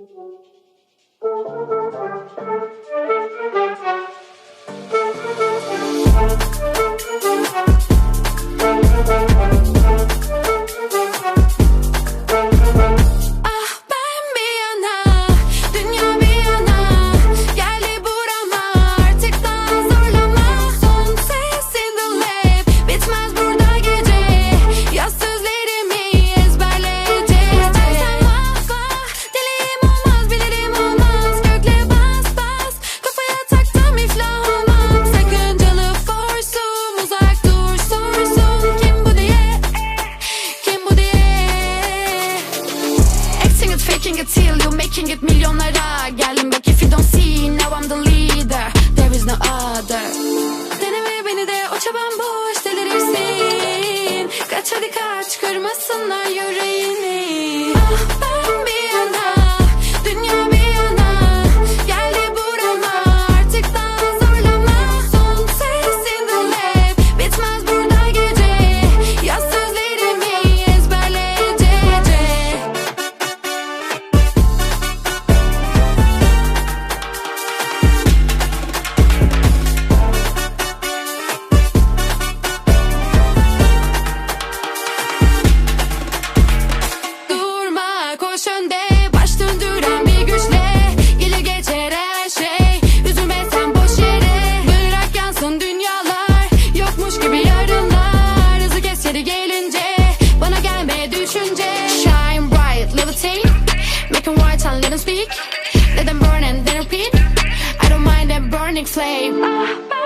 Thank you. faking it till you making it milyonlara Geldim back if you don't see now I'm the leader. There is no other. Deneme beni de o çaban boş delirirsin Kaç hadi kaç kırmasınlar yüreğini. let them speak, let them burn and then repeat. I don't mind that burning flame.